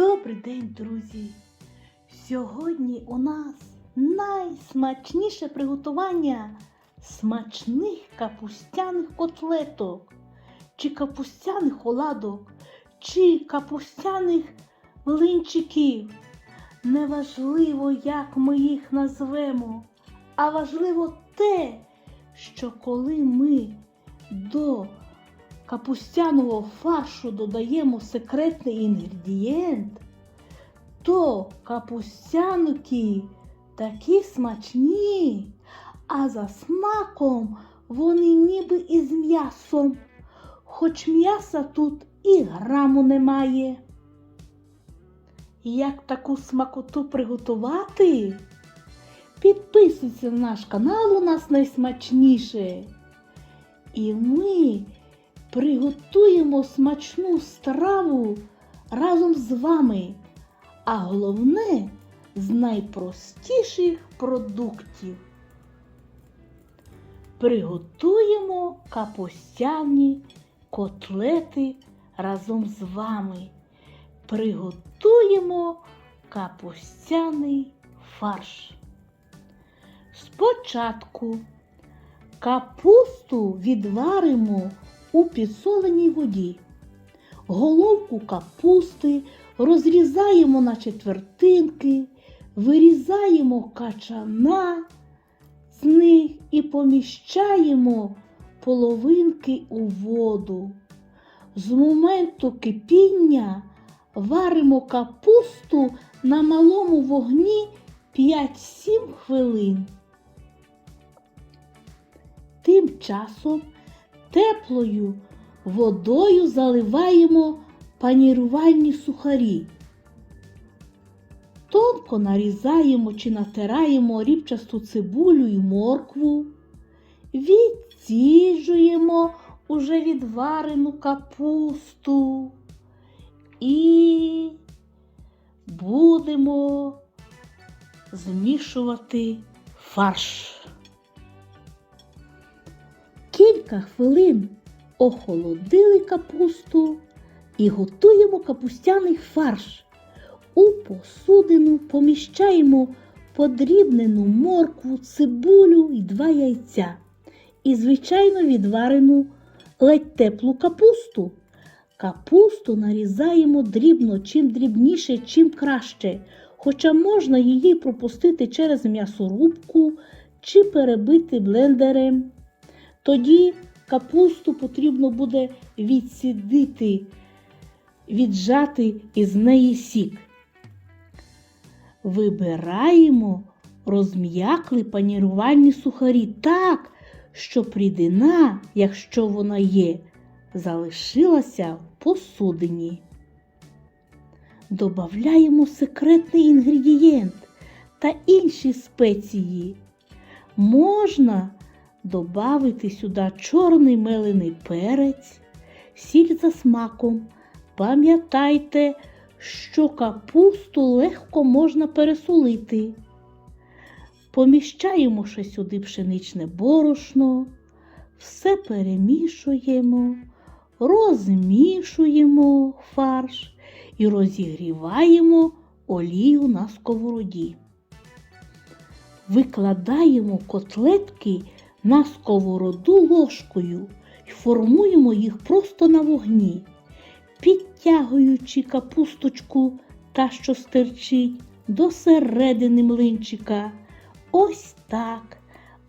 Добрий день, друзі! Сьогодні у нас найсмачніше приготування смачних капустяних котлеток, чи капустяних оладок, чи капустяних млинчиків. Неважливо, як ми їх назвемо, а важливо те, що коли ми до капустяного фаршу додаємо секретний інгредієнт, то капустяники такі смачні, а за смаком вони ніби із м'ясом, хоч м'яса тут і граму немає. Як таку смакоту приготувати? Підписуйся на наш канал, у нас найсмачніше. І ми приготуємо смачну страву разом з вами, а головне з найпростіших продуктів. Приготуємо капустяні котлети разом з вами. Приготуємо капустяний фарш. Спочатку капусту відваримо у підсоленій воді. Головку капусти розрізаємо на четвертинки, вирізаємо качана з них і поміщаємо половинки у воду. З моменту кипіння варимо капусту на малому вогні 5-7 хвилин. Тим часом теплою водою заливаємо панірувальні сухарі. Тонко нарізаємо чи натираємо рібчасту цибулю і моркву, відціжуємо уже відварену капусту і будемо змішувати фарш. Кілька хвилин охолодили капусту і готуємо капустяний фарш. У посудину поміщаємо подрібнену моркву, цибулю і два яйця. І, звичайно, відварену ледь теплу капусту. Капусту нарізаємо дрібно, чим дрібніше, чим краще, хоча можна її пропустити через м'ясорубку чи перебити блендером. Тоді капусту потрібно буде відсідити, віджати із неї сік. Вибираємо розм'якли панірувальні сухарі так, щоб рідина, якщо вона є, залишилася в посудині. Добавляємо секретний інгредієнт та інші спеції. Можна Добавити сюди чорний мелений перець, сіль за смаком. Пам'ятайте, що капусту легко можна пересолити. Поміщаємо ще сюди пшеничне борошно, все перемішуємо, розмішуємо фарш і розігріваємо олію на сковороді. Викладаємо котлетки на сковороду ложкою і формуємо їх просто на вогні, підтягуючи капусточку та, що стерчить, до середини млинчика. Ось так,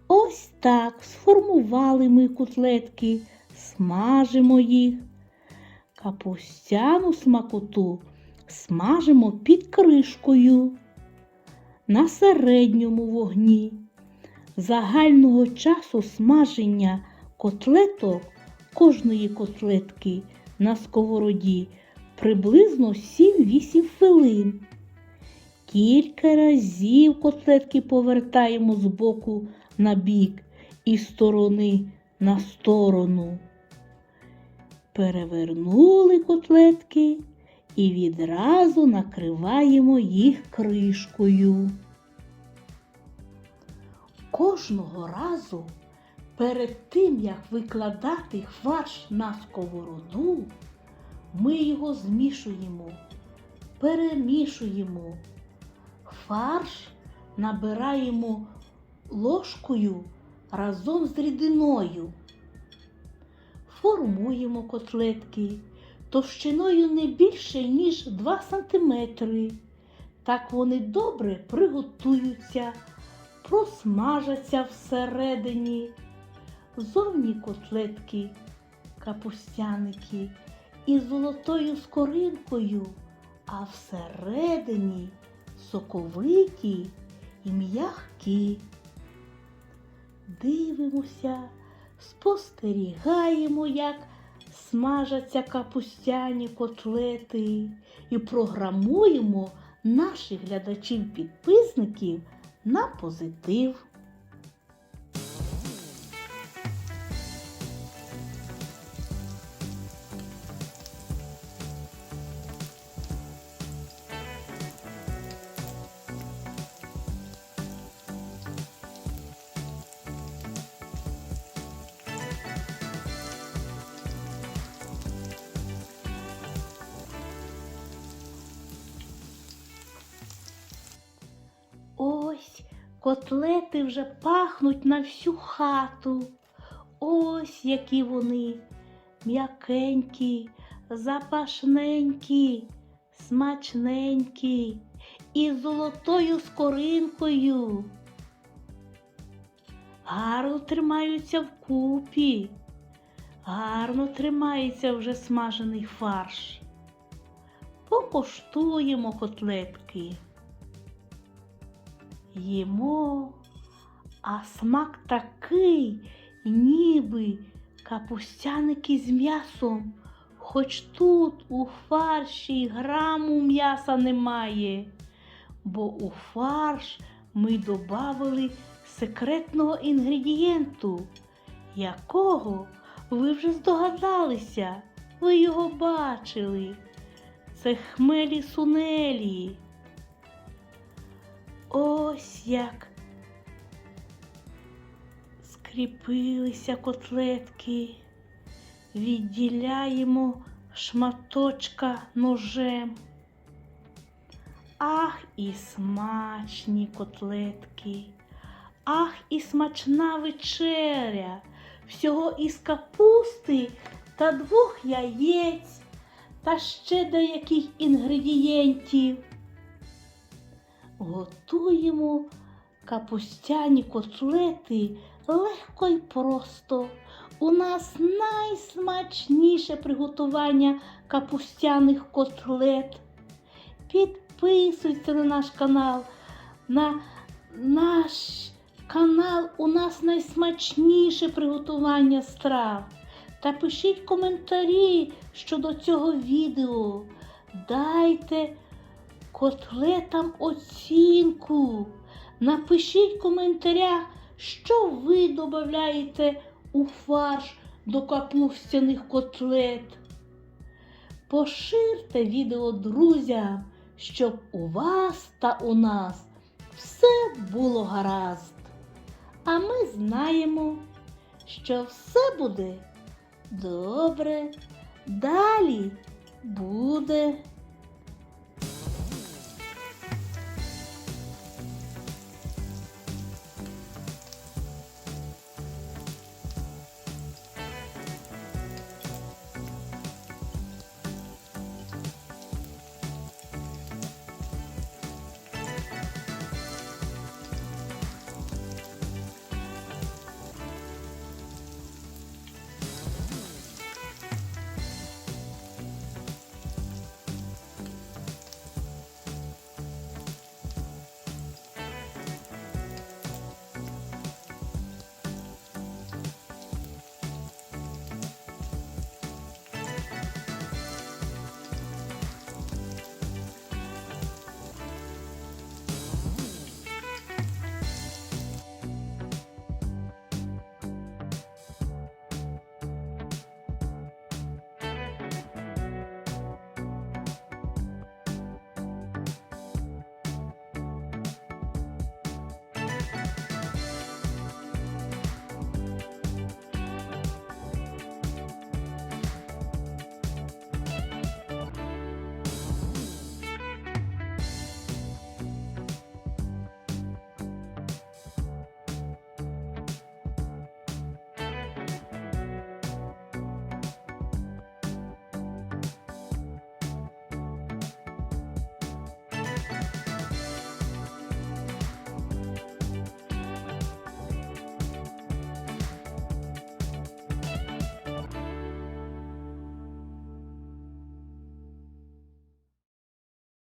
ось так сформували ми котлетки, смажимо їх. Капустяну смакоту смажимо під кришкою на середньому вогні загального часу смаження котлеток кожної котлетки на сковороді приблизно 7-8 хвилин. Кілька разів котлетки повертаємо з боку на бік і сторони на сторону. Перевернули котлетки і відразу накриваємо їх кришкою. Кожного разу перед тим, як викладати фарш на сковороду, ми його змішуємо перемішуємо. Фарш набираємо ложкою разом з рідиною. Формуємо котлетки товщиною не більше, ніж 2 см. Так вони добре приготуються, просмажаться всередині. Зовні котлетки, капустяники із золотою скоринкою, а всередині соковиті і м'які. Дивимося, спостерігаємо, як смажаться капустяні котлети і програмуємо наших глядачів-підписників на позитив. Котлети вже пахнуть на всю хату. Ось які вони м'якенькі, запашненькі, смачненькі і золотою скоринкою. Гарно тримаються вкупі, гарно тримається вже смажений фарш. Покоштуємо котлетки. Їмо, а смак такий, ніби капустяники з м'ясом, хоч тут у фарші граму м'яса немає, бо у фарш ми добавили секретного інгредієнту, якого ви вже здогадалися, ви його бачили. Це хмелі сунелі. Ось як скріпилися котлетки, відділяємо шматочка ножем. Ах, і смачні котлетки, ах, і смачна вечеря, всього із капусти та двох яєць та ще деяких інгредієнтів. Готуємо капустяні котлети легко й просто. У нас найсмачніше приготування капустяних котлет. Підписуйся на наш канал. На наш канал у нас найсмачніше приготування страв. Та пишіть коментарі щодо цього відео. Дайте котлетам оцінку. Напишіть в коментарях, що ви додаєте у фарш до капустяних котлет. Поширте відео друзям, щоб у вас та у нас все було гаразд. А ми знаємо, що все буде добре. Далі буде.